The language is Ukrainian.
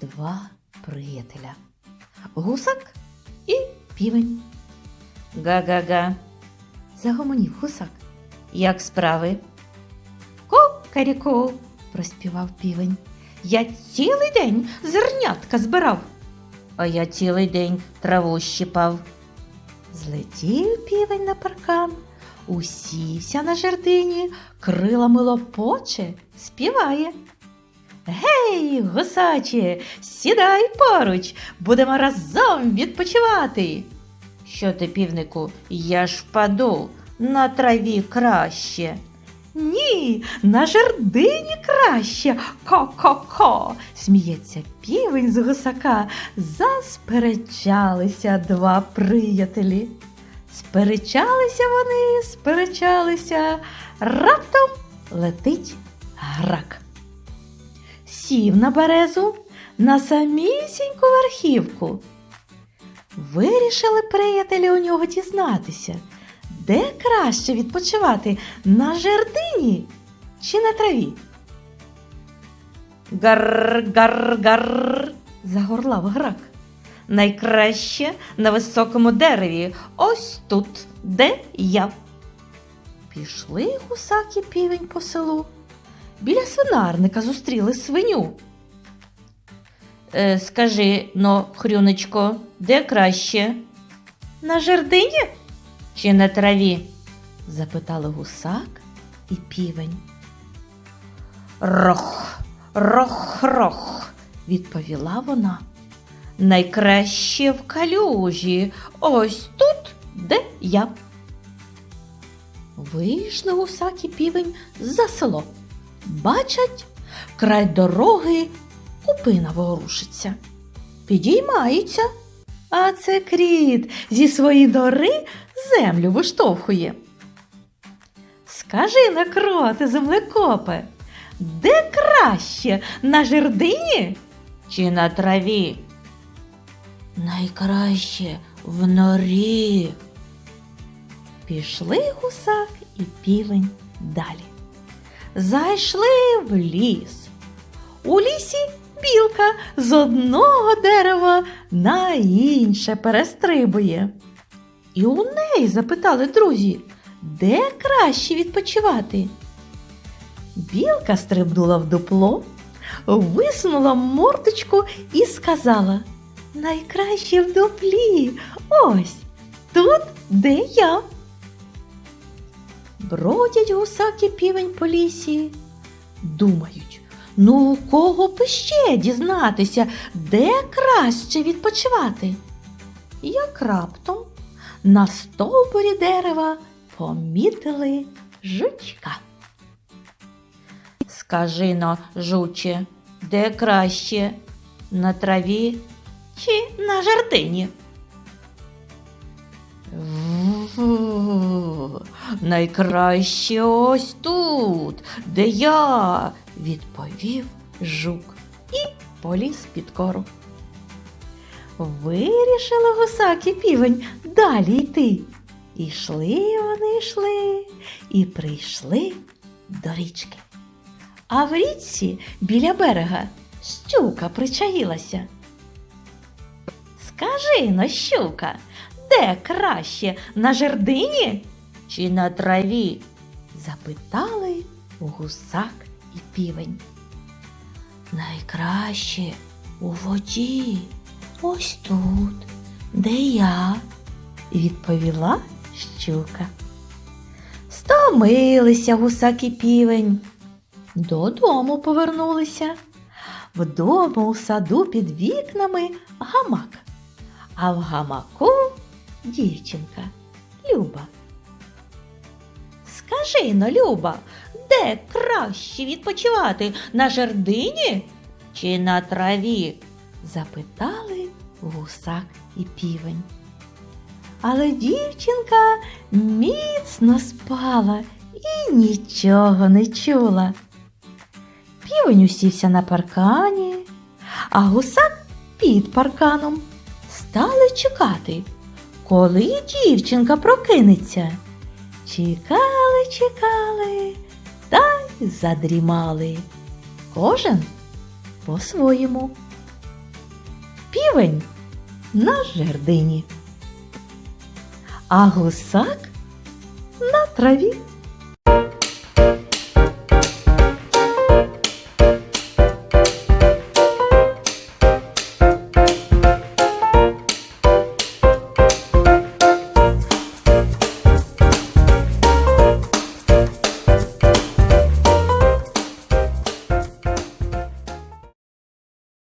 два приятеля гусак і півень. Га-га-га, загомонів гусак. Як справи? Ко-каріко, проспівав півень. Я цілий день зернятка збирав. А я цілий день траву щипав. Злетів півень на паркан, усівся на жердині, крилами лопоче, співає. Гей, гусаче, сідай поруч, будемо разом відпочивати. Що ти, півнику, я ж впаду на траві краще. Ні, на жердині краще. Ко-ко-ко. Сміється півень з гусака. Засперечалися два приятелі. Сперечалися вони, сперечалися. Раптом летить грак. Сів на березу на самісіньку верхівку. Вирішили приятелі у нього дізнатися, де краще відпочивати на жердині чи на траві. Гар, гар, гар, загорлав грак. Найкраще на високому дереві, ось тут, де я. Пішли гусак і півень по селу. Біля свинарника зустріли свиню. Е, скажи но, хрюнечко, де краще? На жердині чи на траві? запитали гусак і півень. Рох, рох, рох, відповіла вона. Найкраще в калюжі, ось тут, де я. Вийшли гусак і півень за село. Бачать, край дороги купина ворушиться. Підіймається, а це кріт зі своєї нори землю виштовхує. Скажи на кроти, землекопе, де краще на жердині чи на траві? Найкраще в норі. Пішли гусак і півень далі. Зайшли в ліс. У лісі білка з одного дерева на інше перестрибує. І у неї запитали друзі, де краще відпочивати. Білка стрибнула в дупло, висунула мордочку і сказала Найкраще в дуплі, ось тут, де я. Бродять гусак і півень по лісі, думають, ну у кого б ще дізнатися, де краще відпочивати. Як раптом на стовбурі дерева помітили жучка. Скажи но, жуче, де краще на траві чи на жердині? «Ву, Найкраще ось тут, де я, відповів жук і поліз під кору. Вирішили гусак і півень далі йти. Ішли вони йшли і прийшли до річки. А в річці біля берега щука причаїлася. Скажи но, щука, де краще на жердині чи на траві? запитали гусак і півень. Найкраще у воді, ось тут, де я, відповіла щука. Стомилися гусак і півень. Додому повернулися. Вдома у саду під вікнами гамак, а в гамаку дівчинка Люба. Скажи но, Люба, де краще відпочивати на жердині чи на траві? запитали гусак і півень. Але дівчинка міцно спала і нічого не чула. Півень усівся на паркані, а гусак під парканом стали чекати, коли дівчинка прокинеться. Чекали, чекали та й задрімали. Кожен по-своєму. Півень на жердині, а гусак на траві.